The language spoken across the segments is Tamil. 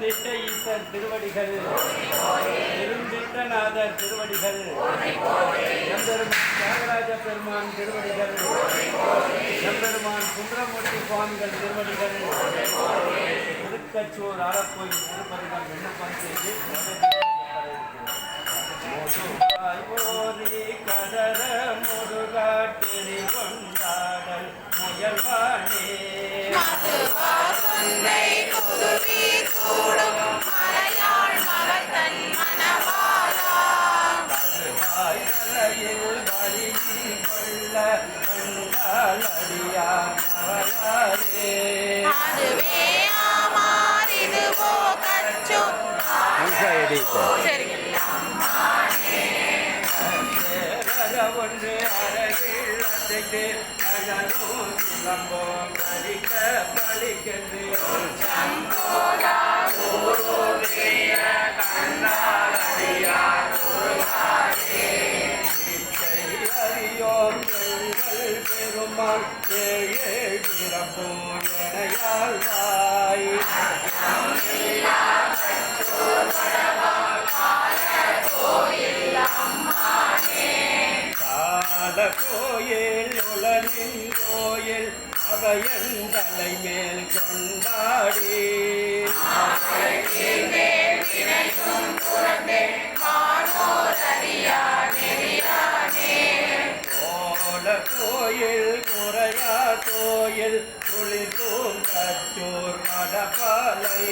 இருந்திட்ட ஈசர் திருவடிகள். இருந்திட்ட நாதர் திருவடிகள். எம்பெருமான் தியாகராஜ பெருமான் திருவடிகள். எம்பெருமான் சுந்தரமூர்த்தி சுவாமிகள் திருவடிகள். திருக்கச்சூர் ஆலக்கோயில் திருப்பதிகள் விண்ணப்பம் செய்து ஓரி கதற முருகாட்டிரி கொண்டாடல் முயல்வானே அருகில் அசைத்து நகனும் சிலம்பம் கழிக்க அறியோம் எங்கள் பெருமாள் ஏழு பிறப்பும் எனையால் அவையன் தலைமேல் கொண்டாடி. கோல கோயில் முறையா கோயில் குளிர்க்கும் கச்சூர் மடப்பாலை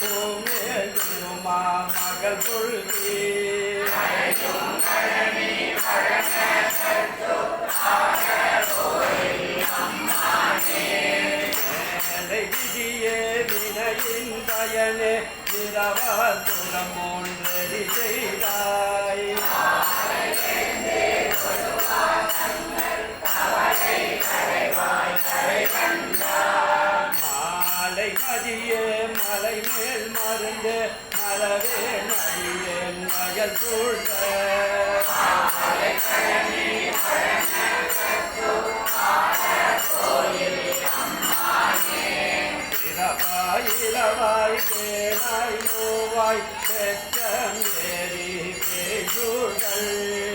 தழுவி மகள் கொள்வி விதியே வினையின் பயனே நிறவா துணம் ஒன்றெறி செய்தாய் மாலை மதியே மலை மேல் மருந்து மலவே மதியேன் மகள் சூழ்ந்த இளவாய் இளவாய் தேனாய் மூவாய் பெற்றம் ஏறி பேசுகள்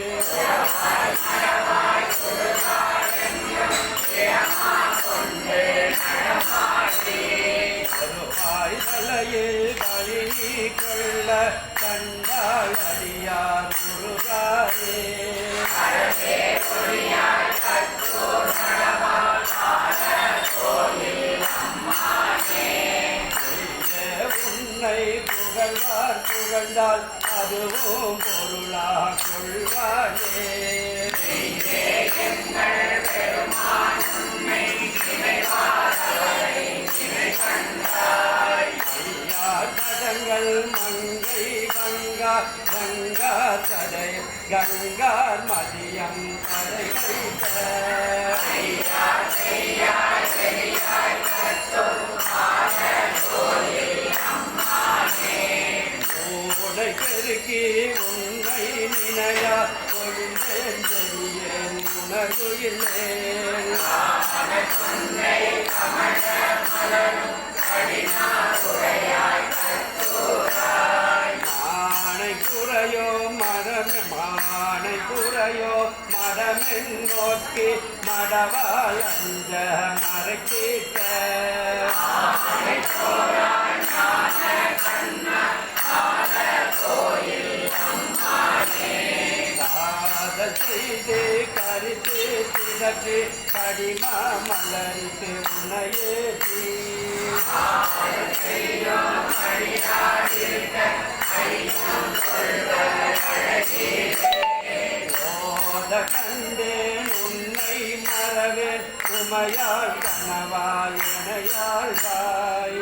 அதுவும் பொருளா கொள்வானே ஐயா மங்கை கங்கா கங்கா தடை கங்கா மதியம் தடை வைத்த உன்னை நினையா ஒழிந்தேன் மானை குறையோ மரமே மானை குறையோ மரமென் நோக்கி மறைக்கிட்ட திதற்கு கடிமா மலரித்து கண்டேன் உன்னை மறவேன் உமையாள் இணையாள் தாய்.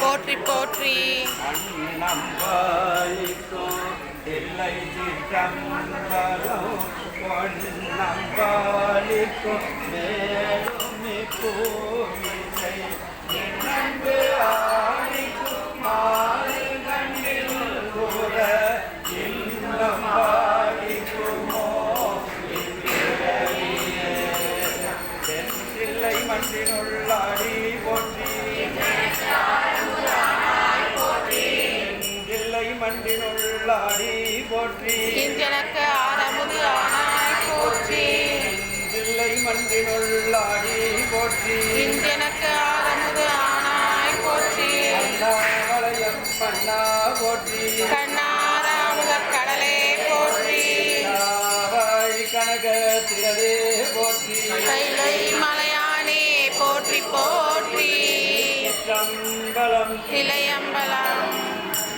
போற்றி போற்றி. இல்லை நம்பாலிக்கும் மேலும் போய் மண்ணினுள்ளாடி போற்றி இல்லை மண்ணினுள்ளாடி போற்றி. எனக்கு ஆரமுது ஆனாய் போற்றி. இல்லை மண்ணினுள்ளாடி போற்றி.